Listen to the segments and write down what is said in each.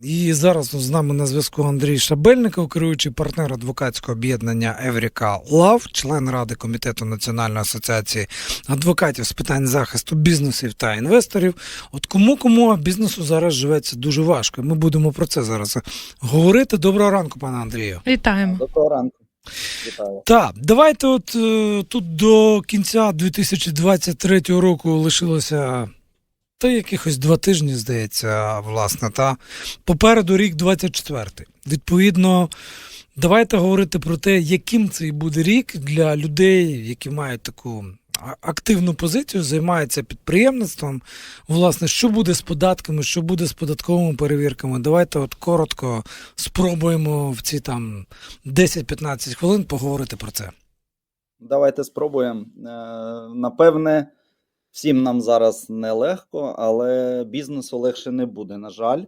І зараз з нами на зв'язку Андрій Шабельников, керуючий партнер адвокатського об'єднання Евріка Лав, член ради комітету Національної асоціації адвокатів з питань захисту бізнесів та інвесторів. От кому кому бізнесу зараз живеться дуже важко. Ми будемо про це зараз говорити. Доброго ранку, пане Андрію. Вітаємо. Доброго ранку. Вітаю. Так, давайте, от е, тут до кінця 2023 року лишилося та якихось два тижні, здається, власне, та попереду рік 24. Відповідно, давайте говорити про те, яким цей буде рік для людей, які мають таку активну позицію, займаються підприємництвом. Власне, що буде з податками, що буде з податковими перевірками. Давайте от коротко спробуємо в ці там 10-15 хвилин поговорити про це. Давайте спробуємо. Е, Напевне, всім нам зараз нелегко, але бізнесу легше не буде, на жаль.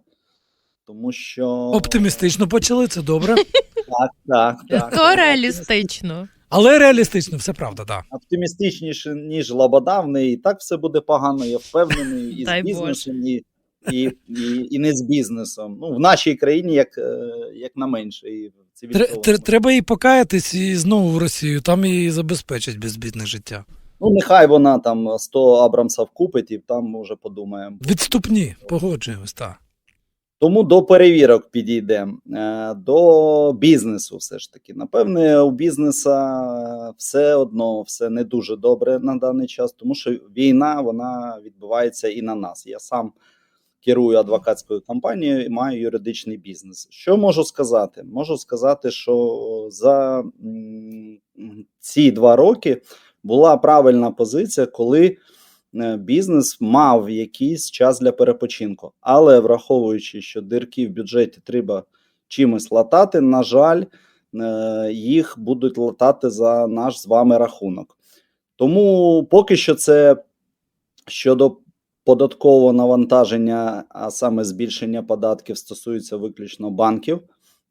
Тому що. Оптимістично почали, це добре. Так, так, так. То реалістично. Але реалістично, все правда, так. Оптимістичніше, ніж Лобода, в неї і так все буде погано, я впевнений, і з бізнесом, і, і, і, і не з бізнесом. Ну, в нашій країні, як, е, як на менше, і. Треба і покаятись, і знову в Росію. Там її забезпечать безбідне життя. Ну, нехай вона там 100 Абрамсів купить, і там може подумаємо. Відступні, погоджуємось, так. Тому до перевірок підійдемо. Е, До бізнесу, все ж таки. Напевне, у бізнеса все одно все не дуже добре на даний час, тому що війна вона відбувається і на нас. Я сам керую адвокатською компанією і маю юридичний бізнес. Що можу сказати? Можу сказати, що за ці два роки була правильна позиція, коли е, бізнес мав якийсь час для перепочинку. Але враховуючи, що дирки в бюджеті треба чимось латати, на жаль, е, їх будуть латати за наш з вами рахунок. Тому поки що це щодо податкового навантаження, а саме збільшення податків, стосується виключно банків.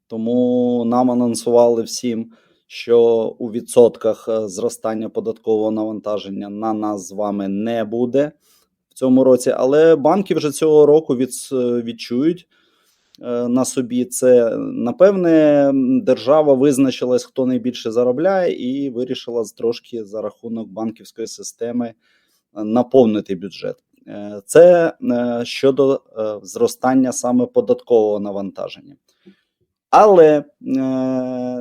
Тому нам анонсували всім, що у відсотках е, зростання податкового навантаження на нас з вами не буде в цьому році. Але банки вже цього року від, відчують е, на собі це. Напевне, держава визначилась, хто найбільше заробляє, і вирішила трошки за рахунок банківської системи е, наповнити бюджет. Е, Це е, щодо е, зростання саме податкового навантаження. Але е,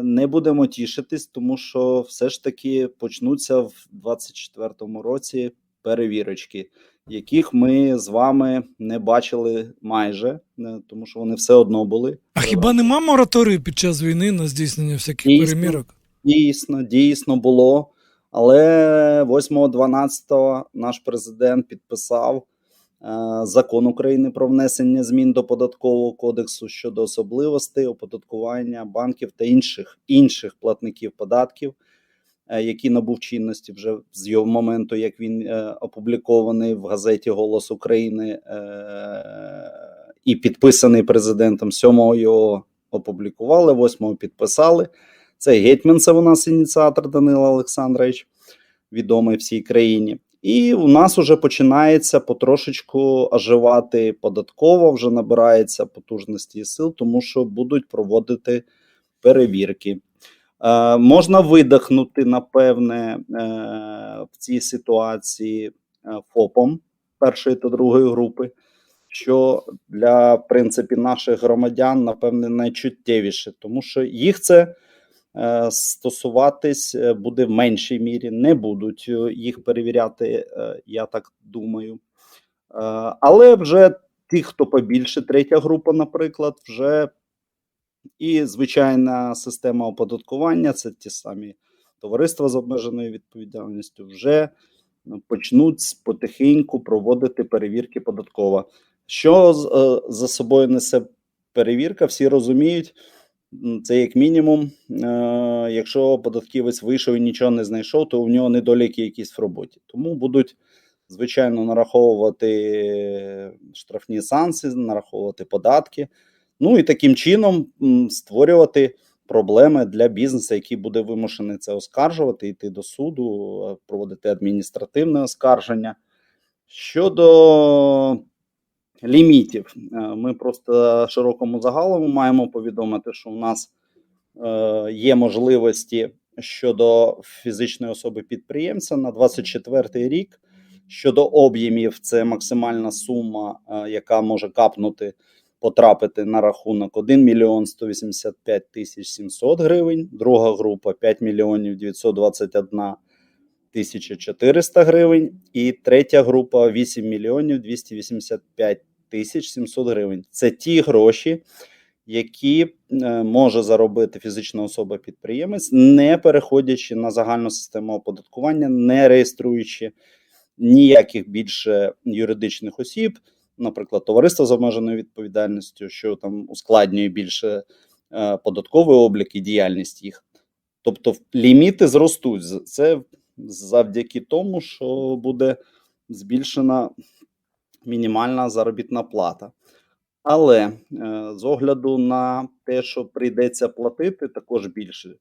не будемо тішитись, тому що все ж таки почнуться в 2024 році перевірочки, яких ми з вами не бачили майже, е, тому що вони все одно були. А хіба нема мораторію під час війни на здійснення всяких Дійсно. перемірок? Дійсно, дійсно було. Але 8-12 наш президент підписав закон України про внесення змін до податкового кодексу щодо особливостей оподаткування банків та інших інших платників податків, е, які набув чинності вже з його моменту, як він е, опублікований в газеті Голос України е, і підписаний президентом. 7 його опублікували, 8 підписали. Це Гетьманцев у нас ініціатор Данило Олександрович, відомий всій країні. І у нас вже починається потрошечку оживати податково, вже набирається потужності і сил, тому що будуть проводити перевірки. Е, можна видихнути, напевне, е, в цій ситуації е, ФОПом першої та другої групи, що для в принципі наших громадян, напевне, найчуттєвіше, тому що їх це стосуватись е, буде в меншій мірі, не будуть е, їх перевіряти, е, я так думаю. Е, Але вже ті, хто побільше, третя група, наприклад, вже і звичайна система оподаткування, це ті самі товариства з обмеженою відповідальністю, вже ну, почнуть потихеньку проводити перевірки податково. Що е, за собою несе перевірка? Всі розуміють, це як мінімум, е, якщо податківець вийшов і нічого не знайшов, то у нього недоліки якісь в роботі. Тому будуть, звичайно, нараховувати штрафні санкції, нараховувати податки. Ну і таким чином створювати проблеми для бізнесу, який буде вимушений це оскаржувати, йти до суду, проводити адміністративне оскарження. Щодо лімітів, е, ми просто широкому загалу маємо повідомити, що у нас е, є можливості щодо фізичної особи підприємця на 24 рік. Щодо об'ємів, це максимальна сума, е, яка може капнути, потрапити на рахунок 1 мільйон 185 тисяч 700 гривень. Друга група 5 мільйонів 921 тисяча 400 гривень. І третя група 8 мільйонів 285 тисяч 700 гривень. Це ті гроші, які е, може заробити фізична особа-підприємець, не переходячи на загальну систему оподаткування, не реєструючи ніяких більше юридичних осіб, наприклад, товариство з обмеженою відповідальністю, що там ускладнює більше е, податковий облік і діяльність їх. Тобто ліміти зростуть. Це завдяки тому, що буде збільшена мінімальна заробітна плата. Але е, з огляду на те, що прийдеться платити, також більше.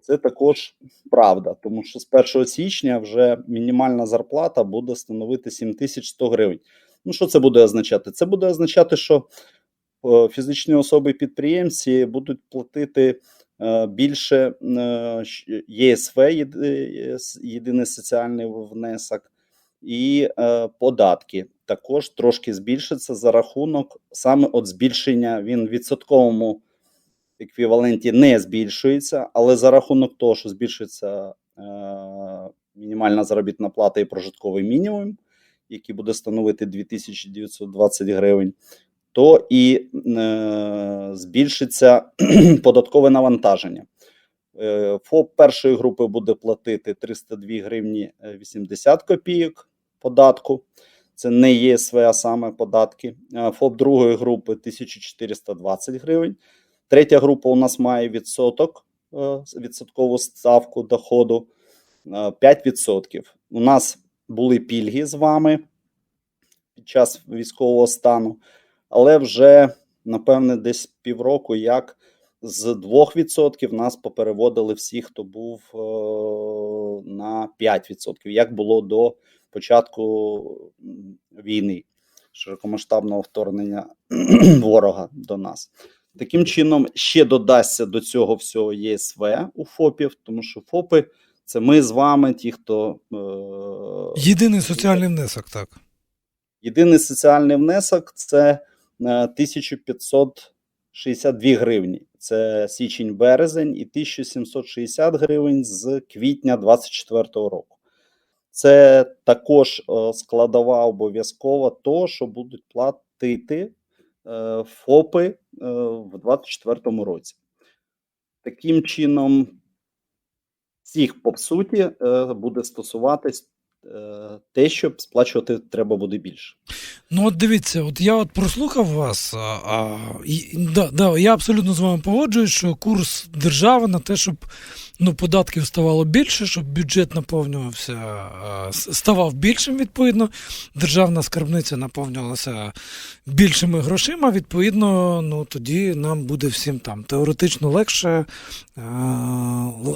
Це також правда, тому що з 1 січня вже мінімальна зарплата буде становити 7100 гривень. Ну, що це буде означати? Це буде означати, що е, фізичні особи-підприємці будуть платити е, більше ЄСВ, єдиний соціальний внесок, і е, податки також трошки збільшаться за рахунок саме от збільшення. Він в відсотковому еквіваленті не збільшується, але за рахунок того, що збільшується е, мінімальна заробітна плата і прожитковий мінімум, який буде становити 2920 гривень, то і е, збільшиться податкове навантаження. Е, ФОП першої групи буде платити 302 гривні е, 80 копійок податку. Це не ЄСВ, а саме податки. Е, ФОП другої групи 1420 гривень. Третя група у нас має відсоток, е, відсоткову ставку доходу е, 5%. У нас були пільги з вами під час військового стану, але вже, напевне, десь півроку, як з 2% нас попереводили всіх, хто був на 5%, як було до початку війни, широкомасштабного вторгнення ворога до нас. Таким чином, ще додасться до цього всього ЄСВ у ФОПів, тому що ФОПи це ми з вами, ті, хто е... єдиний соціальний внесок, так. Єдиний соціальний внесок це е, 1500 62 гривні. Це січень-березень і 1760 гривень з квітня 2024 року. Це також е, складова обов'язкова то, що будуть платити е, ФОПи е, в 2024 році. Таким чином, всіх по суті буде стосуватись те, що сплачувати треба буде більше. Ну, от дивіться, от я от прослухав вас, а, і, да, да, я абсолютно з вами погоджуюсь, що курс держави на те, щоб ну, податків ставало більше, щоб бюджет наповнювався, ставав більшим, відповідно, державна скарбниця наповнювалася більшими грошима, відповідно, ну тоді нам буде всім там теоретично легше,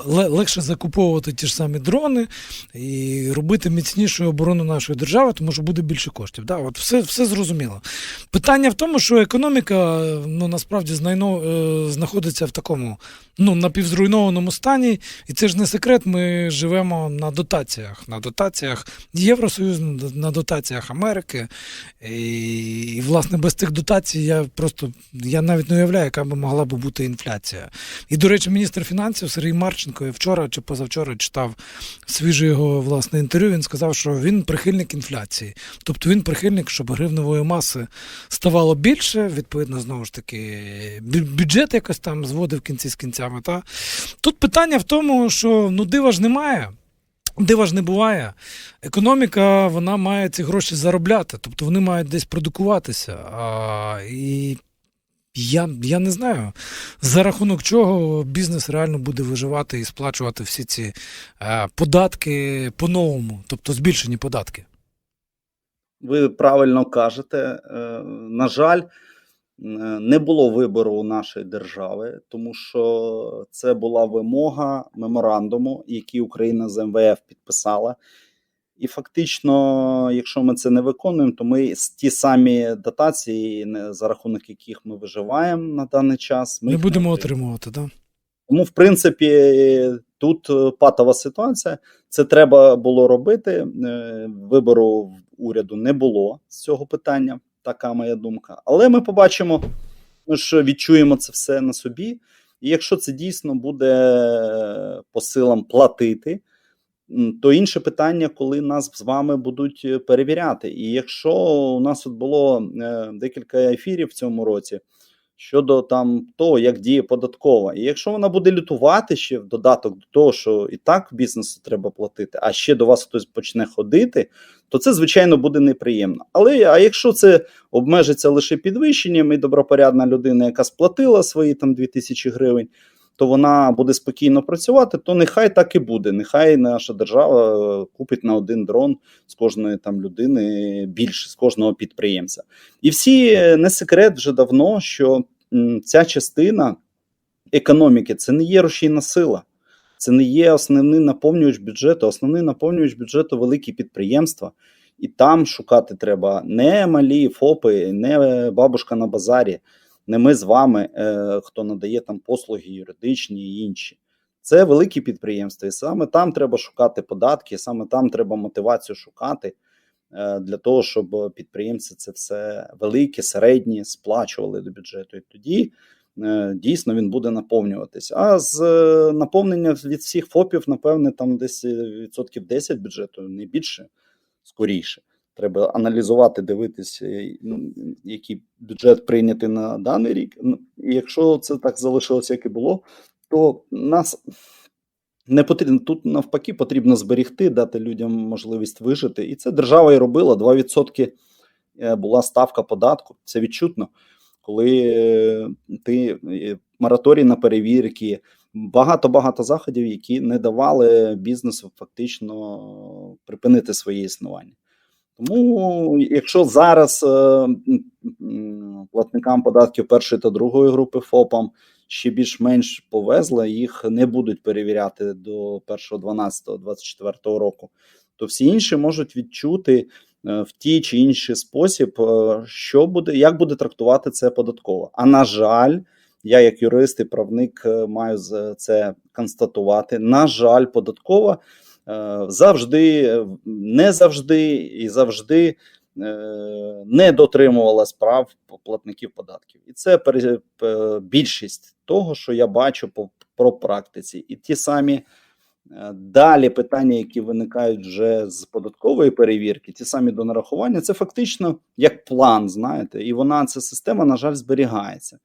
легше закуповувати ті ж самі дрони і робити міцнішу оборону нашої держави, тому що буде більше коштів. Да, от все, все зрозуміло. Питання в тому, що економіка ну, насправді знайно, е, знаходиться в такому ну, напівзруйнованому стані, і це ж не секрет. Ми живемо на дотаціях, на дотаціях Євросоюзу, на дотаціях Америки. І, і власне без цих дотацій я просто я навіть не уявляю, яка би могла би бути інфляція. І, до речі, міністр фінансів Сергій Марченко я вчора чи позавчора читав свіже його власне інтерв'ю. Він сказав, що він прихильник інфляції. Тобто він прихильник, щоб гривневої маси ставало більше. Відповідно, знову ж таки, бюджет якось там зводив кінці з кінцями. Та? Тут питання в тому, що ну дива ж немає. Дива ж не буває. Економіка вона має ці гроші заробляти, тобто вони мають десь продукуватися. А, і я, я не знаю, за рахунок чого бізнес реально буде виживати і сплачувати всі ці е, податки по-новому, тобто збільшені податки. Ви правильно кажете. Е, На жаль, не було вибору у нашої держави, тому що це була вимога меморандуму, який Україна з МВФ підписала. І фактично, якщо ми це не виконуємо, то ми ті самі дотації, за рахунок яких ми виживаємо на даний час, ми Не будемо отримуємо. отримувати. Да? Тому, в принципі, тут е, патова ситуація. Це треба було робити. Е, Вибору уряду не було з цього питання. Така моя думка. Але ми побачимо, ми ж відчуємо це все на собі. І якщо це дійсно буде е, по силам платити, то інше питання, коли нас з вами будуть е, перевіряти. І якщо у нас от було е, декілька ефірів в цьому році щодо там того, як діє податкова, і якщо вона буде лютувати ще в додаток до того, що і так бізнесу треба платити, а ще до вас хтось почне ходити, то це звичайно буде неприємно. Але а якщо це обмежиться лише підвищенням, і добропорядна людина, яка сплатила свої там 2000 гривень, то вона буде спокійно працювати, то нехай так і буде. Нехай наша держава е, купить на один дрон з кожної там людини більше, з кожного підприємця. І всі е, не секрет вже давно, що ця частина економіки це не є рушійна сила. Це не є основний наповнювач бюджету. Основний наповнювач бюджету великі підприємства, і там шукати треба не малі ФОПи, не бабушка на базарі, не ми з вами, е, хто надає там послуги юридичні і інші. Це великі підприємства, і саме там треба шукати податки, саме там треба мотивацію шукати е, для того, щоб підприємці це все великі, середні сплачували до бюджету. І тоді е, дійсно він буде наповнюватися. А з е, наповнення від всіх ФОПів, напевне, там десь е, відсотків 10 бюджету, не більше, скоріше. Треба аналізувати, дивитися, який бюджет прийнятий на даний рік. Ну, І якщо це так залишилося, як і було, то нас не потрібно тут навпаки потрібно зберігти, дати людям можливість вижити. І це держава і робила. 2% е, була ставка податку. Це відчутно, коли е, ти е, мораторій на перевірки, багато багато заходів, які не давали бізнесу фактично припинити своє існування. Тому, якщо зараз е, платникам податків першої та другої групи ФОПам ще більш-менш повезло, їх не будуть перевіряти до 1.12.24 року, то всі інші можуть відчути е, в ті чи інший спосіб, е, що буде, як буде трактувати це податково. А на жаль, я, як юрист і правник, маю це констатувати. На жаль, податкова завжди, е, не завжди і завжди е, не дотримувалась прав платників податків. І це е, більшість того, що я бачу по про практиці. І ті самі е, далі питання, які виникають вже з податкової перевірки, ті самі до нарахування, це фактично як план, знаєте, і вона ця система, на жаль, зберігається.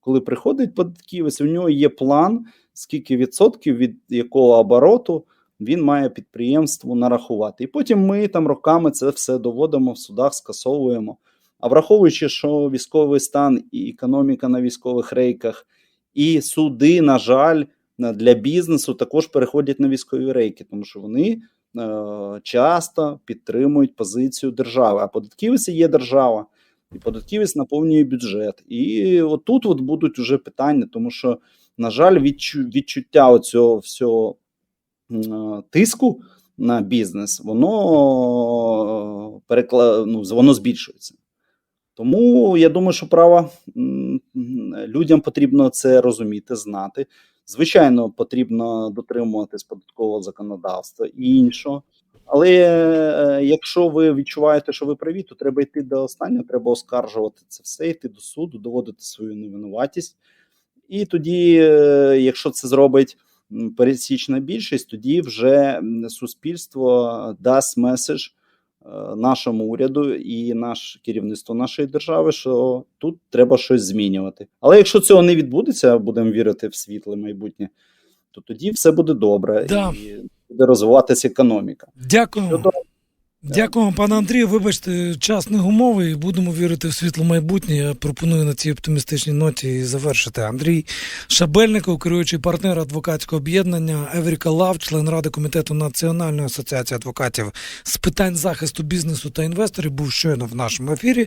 Коли приходить податківець, у нього є план, скільки відсотків від якого обороту він має підприємству нарахувати. І потім ми там роками це все доводимо в судах, скасовуємо. А враховуючи, що військовий стан і економіка на військових рейках, і суди, на жаль, для бізнесу також переходять на військові рейки, тому що вони е, часто підтримують позицію держави. А податківець є держава, і податківець наповнює бюджет. І отут от будуть уже питання, тому що, на жаль, відчу, відчуття оцього всього тиску на бізнес, воно перекла... ну, воно збільшується. Тому я думаю, що право людям потрібно це розуміти, знати. Звичайно, потрібно дотримуватись податкового законодавства і іншого. Але е, якщо ви відчуваєте, що ви праві, то треба йти до останнього, треба оскаржувати це все, йти до суду, доводити свою невинуватість. І тоді, е, якщо це зробить пересічна більшість, тоді вже суспільство дасть меседж е, нашому уряду і наш керівництво нашої держави, що тут треба щось змінювати. Але якщо цього не відбудеться, будемо вірити в світле майбутнє, то тоді все буде добре Да. і буде розвиватися економіка. Дякую. Щодо Дякуємо, пане Андрію. Вибачте, час не гумовий. Будемо вірити в світло майбутнє. Я пропоную на цій оптимістичній ноті завершити. Андрій Шабельников, керуючий партнер адвокатського об'єднання Евріка Лав, член ради комітету Національної асоціації адвокатів з питань захисту бізнесу та інвесторів, був щойно в нашому ефірі.